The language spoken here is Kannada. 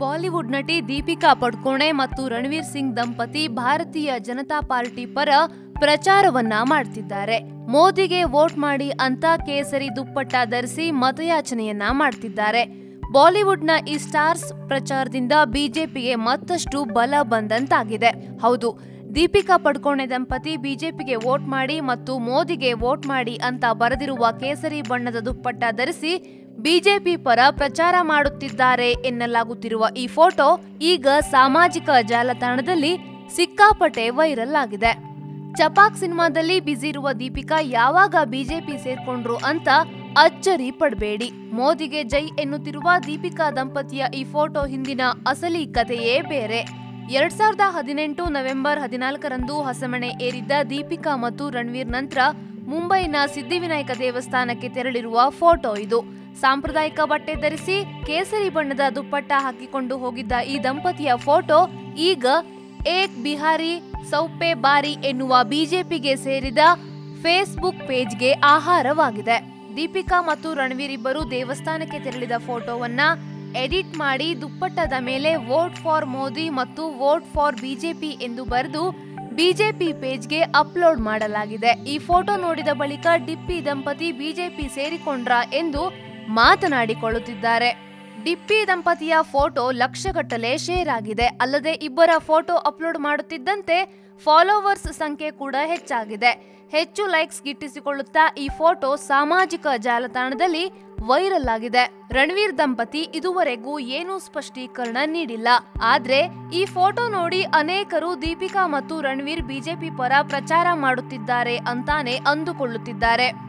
ಬಾಲಿವುಡ್ ನಟಿ ದೀಪಿಕಾ ಪಡ್ಕೋಣೆ ಮತ್ತು ರಣವೀರ್ ಸಿಂಗ್ ದಂಪತಿ ಭಾರತೀಯ ಜನತಾ ಪಾರ್ಟಿ ಪರ ಪ್ರಚಾರವನ್ನ ಮಾಡ್ತಿದ್ದಾರೆ. ಮೋದಿಗೆ ವೋಟ್ ಮಾಡಿ ಅಂತ ಕೇಸರಿ ದುಪ್ಪಟ್ಟ ಧರಿಸಿ ಮತಯಾಚನೆಯನ್ನ ಮಾಡ್ತಿದ್ದಾರೆ. ಬಾಲಿವುಡ್ನ ಈ ಸ್ಟಾರ್ಸ್ ಪ್ರಚಾರದಿಂದ ಬಿಜೆಪಿಗೆ ಮತ್ತಷ್ಟು ಬಲ ಬಂದಂತಾಗಿದೆ. ಹೌದು, ದೀಪಿಕಾ ಪಡ್ಕೋಣೆ ದಂಪತಿ ಬಿಜೆಪಿಗೆ ವೋಟ್ ಮಾಡಿ ಮತ್ತು ಮೋದಿಗೆ ವೋಟ್ ಮಾಡಿ ಅಂತ ಬರೆದಿರುವ ಕೇಸರಿ ಬಣ್ಣದ ದುಪ್ಪಟ್ಟ ಧರಿಸಿ ಬಿಜೆಪಿ ಪರ ಪ್ರಚಾರ ಮಾಡುತ್ತಿದ್ದಾರೆ ಎನ್ನಲಾಗುತ್ತಿರುವ ಈ ಫೋಟೋ ಈಗ ಸಾಮಾಜಿಕ ಜಾಲತಾಣದಲ್ಲಿ ಸಿಕ್ಕಾಪಟ್ಟೆ ವೈರಲ್ ಆಗಿದೆ. ಚಪಾಕ್ ಸಿನಿಮಾದಲ್ಲಿ ಬ್ಯುಸಿ ಇರುವ ದೀಪಿಕಾ ಯಾವಾಗ ಬಿಜೆಪಿ ಸೇರ್ಕೊಂಡ್ರು ಅಂತ ಅಚ್ಚರಿ ಪಡಬೇಡಿ. ಮೋದಿಗೆ ಜೈ ಎನ್ನುತ್ತಿರುವ ದೀಪಿಕಾ ದಂಪತಿಯ ಈ ಫೋಟೋ ಹಿಂದಿನ ಅಸಲಿ ಕಥೆಯೇ ಬೇರೆ. ಎರಡ್ ಸಾವಿರದ ಹದಿನೆಂಟು ನವೆಂಬರ್ ಹದಿನಾಲ್ಕರಂದು ಹಸಮಣೆ ಏರಿದ್ದ ದೀಪಿಕಾ ಮತ್ತು ರಣವೀರ್ ನಂತರ ಮುಂಬೈನ ಸಿದ್ಧಿವಿನಾಯಕ ದೇವಸ್ಥಾನಕ್ಕೆ ತೆರಳಿರುವ ಫೋಟೋ ಇದು. ಸಾಂಪ್ರದಾಯಿಕ ಬಟ್ಟೆ ಧರಿಸಿ ಕೇಸರಿ ಬಣ್ಣದ ದುಪ್ಪಟ್ಟ ಹಾಕಿಕೊಂಡು ಹೋಗಿದ್ದ ಈ ದಂಪತಿಯ ಫೋಟೋ ಈಗ ಏಕ್ ಬಿಹಾರಿ ಸೌಪೆ ಬಾರಿ ಎನ್ನುವ ಬಿಜೆಪಿಗೆ ಸೇರಿದ ಫೇಸ್ಬುಕ್ ಪೇಜ್ಗೆ ಆಹಾರವಾಗಿದೆ. ದೀಪಿಕಾ ಮತ್ತು ರಣವೀರ್ ಇಬ್ಬರು ದೇವಸ್ಥಾನಕ್ಕೆ ತೆರಳಿದ ಫೋಟೋವನ್ನ ಎಡಿಟ್ ಮಾಡಿ ದುಪ್ಪಟ್ಟದ ಮೇಲೆ ವೋಟ್ ಫಾರ್ ಮೋದಿ ಮತ್ತು ವೋಟ್ ಫಾರ್ ಬಿಜೆಪಿ ಎಂದು ಬರೆದು ಬಿಜೆಪಿ ಪೇಜ್ಗೆ ಅಪ್ಲೋಡ್ ಮಾಡಲಾಗಿದೆ. ಈ ಫೋಟೋ ನೋಡಿದ ಬಳಿಕ ಡಿಪ್ಪಿ ದಂಪತಿ ಬಿಜೆಪಿ ಸೇರಿಕೊಂಡ್ರ ಎಂದು ಮಾತನಾಡಿಕೊಳ್ಳುತ್ತಿದ್ದಾರೆ. ಡಿಪ್ಪಿ ದಂಪತಿಯ ಫೋಟೋ ಲಕ್ಷಗಟ್ಟಲೆ ಶೇರ್ ಆಗಿದೆ. ಅಲ್ಲದೆ ಇಬ್ಬರ ಫೋಟೋ ಅಪ್ಲೋಡ್ ಮಾಡುತ್ತಿದ್ದಂತೆ ಫಾಲೋವರ್ಸ್ ಸಂಖ್ಯೆ ಕೂಡ ಹೆಚ್ಚಾಗಿದೆ. ಹೆಚ್ಚು ಲೈಕ್ಸ್ ಗಿಟ್ಟಿಸಿಕೊಳ್ಳುತ್ತಾ ಈ ಫೋಟೋ ಸಾಮಾಜಿಕ ಜಾಲತಾಣದಲ್ಲಿ ವೈರಲ್ ಆಗಿದೆ. ರಣವೀರ್ ದಂಪತಿ ಇದುವರೆಗೂ ಏನೂ ಸ್ಪಷ್ಟೀಕರಣ ನೀಡಿಲ್ಲ. ಆದ್ರೆ ಈ ಫೋಟೋ ನೋಡಿ ಅನೇಕರು ದೀಪಿಕಾ ಮತ್ತು ರಣವೀರ್ ಬಿಜೆಪಿ ಪರ ಪ್ರಚಾರ ಮಾಡುತ್ತಿದ್ದಾರೆ ಅಂತಾನೆ ಅಂದುಕೊಳ್ಳುತ್ತಿದ್ದಾರೆ.